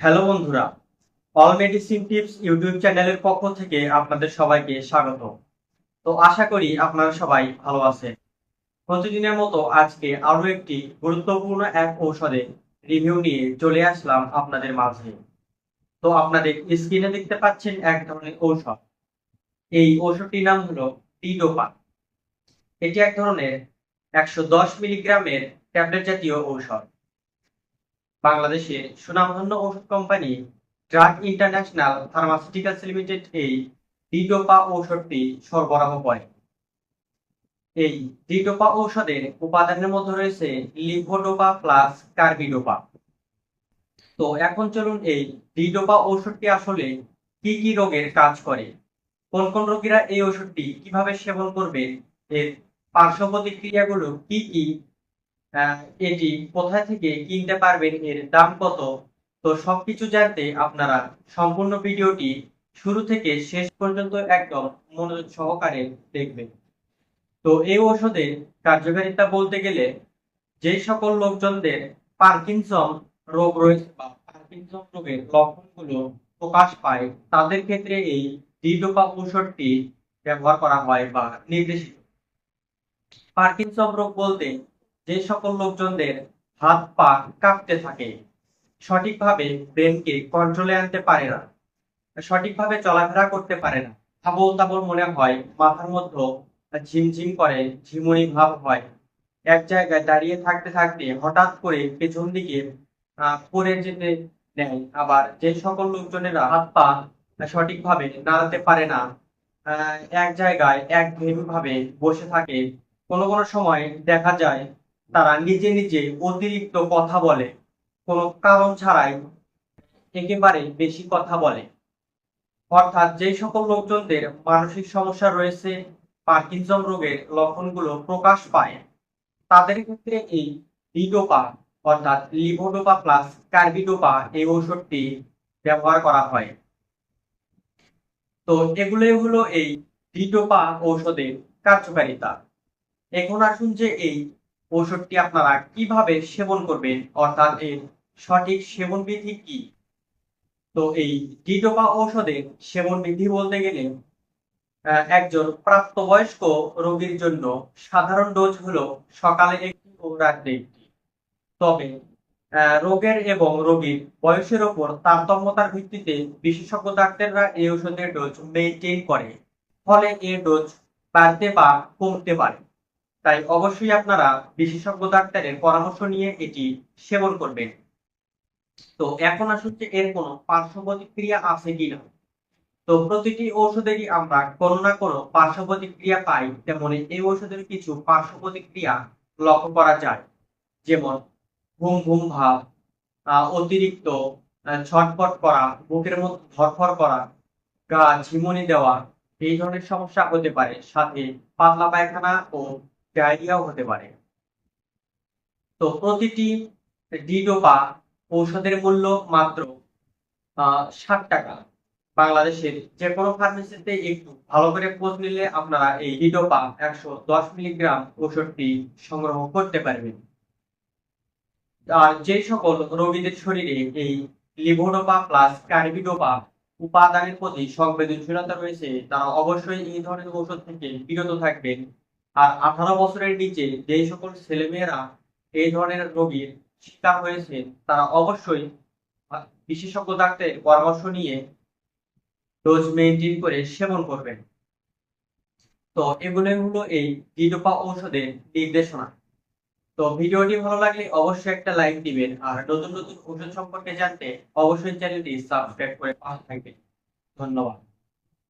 Hello বন্ধুরা all medicine tips YouTube চ্যানেলের পক্ষ থেকে আপনাদের সবাইকে স্বাগত। তো আশা করি আপনারা সবাই ভালো আছেন। প্রতিদিনের মতো আজকে আরও একটি গুরুত্বপূর্ণ এক ঔষধে রিভিউ নিয়ে চলে আসলাম আপনাদের মাঝে। তো আপনাদের স্ক্রিনে দেখতে পাচ্ছেন এক ধরনের ঔষধ। এই ঔষধটির নাম হলো টিডোপা এটি এক ধরনের একশো দশ মিলিগ্রামের ট্যাবলেট জাতীয় ঔষধ। বাংলাদেশের সুনামধন্য ওষুধ company drug international pharmaceuticals limited এই ডিডোপা ঔষধটি সরবরাহ করে। এই ডিডোপা ঔষধের উপাদানের মধ্যে রয়েছে লিভোডোপা প্লাস কার্বিডোপা। তো এখন চলুন এই ডিডোপা ঔষধটি আসলে কি কি রোগের কাজ করে? কোন কোন রোগীরা এই ওষুধটি কীভাবে সেবন করবে? এর পার্শ্ব প্রতিক্রিয়াগুলো কি কি এটি কোথায় থেকে কিনতে পারবেন, এর দাম কত? তো সবকিছু জানতে আপনারা সম্পূর্ণ ভিডিওটি শুরু থেকে শেষ পর্যন্ত একদম মনোযোগ সহকারে দেখবেন। তো এই ওষুধের কার্যকারিতা বলতে গেলে যে সকল লোকজনদের পার্কিনসন রোগ রয়েছে বা পার্কিনসন রোগের লক্ষণগুলো প্রকাশ পায়, তাদের ক্ষেত্রে এই ডিডোপা ঔষধটি ব্যবহার করা হয় বা নির্দেশিত। পার্কিনসন রোগ বলতে যে সকল লোকজনদের হাত পা কাঁপতে থাকে, সঠিকভাবে ব্রেনকে কন্ট্রোলে আনতে পারে না, সঠিকভাবে চলাফেরা করতে পারে না। আবল তাবল মনে হয় মাথার মধ্যে ঝিমঝিম করে, ঝিমুনি ভাব হয়। এক জায়গায় দাঁড়িয়ে থাকতে থাকতে হঠাৎ করে পেছন দিকে পড়ে যেতে নেয়। আবার যে সকল লোকজনেরা হাত পা সঠিকভাবে নাড়াতে পারে না এক জায়গায় একঘেয়েমি ভাবে বসে থাকে। কোনো কোনো সময় দেখা যায় তারা নিজে নিজে অতিরিক্ত কথা বলে। কোনো কারণ ছাড়াই একেবারে বেশি কথা বলে। অর্থাৎ যে সকল লোকজনদের মানসিক সমস্যা রয়েছে, পার্কিনসন রোগের লক্ষণগুলো প্রকাশ পায়, তাদের ক্ষেত্রে এই লিডোপা, অর্থাৎ লিভোডোপা প্লাস কার্বিডোপা এই ঔষধটি ব্যবহার করা হয়। তো এগুলোই হলো এই লিডোপা ঔষধের কার্যকারিতা। এখন আসুন যে এই ঔষধটি আপনারা কীভাবে সেবন করবেন? অর্থাৎ এর সঠিক সেবন বিধি কি? তো এই ডিডোপা ঔষধের সেবন বিধি বলতে গেলে একজন প্রাপ্তবয়স্ক রোগীর জন্য সাধারণ ডোজ হলো সকালে একটি ও রাত্রে একটি। তবে রোগের এবং রোগীর বয়সের ওপর তারতম্যতার ভিত্তিতে বিশেষজ্ঞ ডাক্তাররা এই ওষুধের ডোজ মেনটেন করে। ফলে এর ডোজ বাড়তে বা কমতে পারে। তাই অবশ্যই আপনারা বিশেষজ্ঞ ডাক্তারের পরামর্শ নিয়ে এটি সেবন করবেন। তো এখন আসুন যে এর কোনো পার্শ্ব প্রতিক্রিয়া আছে কিনা? তো প্রতিটি ঔষধেরই আমরা কোনো না কোনো পার্শ্ব প্রতিক্রিয়া পাই তেমনি এই ঔষধের কিছু পার্শ্ব প্রতিক্রিয়া লক্ষ্য করা যায়। যেমন ঘুম ঘুম ভাব অতিরিক্ত আহ, ছটফট করা বুকের মধ্যে ধরফর করা গা ঝিমুনি দেওয়া এই ধরনের সমস্যা হতে পারে। সাথে পাতলা পায়খানা ও ডায়রিয়াও হতে পারে। তো প্রতিটি ডিডোপা ঔষধের মূল্য মাত্র ষাট টাকা। বাংলাদেশের যে কোনো ফার্মেসিতে একটু ভালো করে খোঁজ নিলে আপনারা এই ডিডোপা একশো দশ মিলিগ্রাম ঔষধটি সংগ্রহ করতে পারবেন। আর যে সকল রোগীদের শরীরে এই লিভোডোপা প্লাস কার্বিডোপা উপাদানের প্রতি সংবেদনশীলতা রয়েছে, তারা অবশ্যই এই ধরনের ঔষধ থেকে বিরত থাকবেন। আর আঠারো বছরের নিচে যে সকল ছেলেমেয়েরা এই ধরনের রোগীর শিকার হয়েছে, তারা অবশ্যই বিশেষজ্ঞ ডাক্তারের পরামর্শ নিয়ে ডোজ মেনটেন করে সেবন করবেন। তো এগুলোই হলো এই ডিডোপা ঔষধের নির্দেশনা। তো ভিডিওটি ভালো লাগলে অবশ্যই একটা লাইক দিবেন আর নতুন নতুন ওষুধ সম্পর্কে জানতে অবশ্যই চ্যানেলটি সাবস্ক্রাইব করে পাশে থাকবেন। ধন্যবাদ।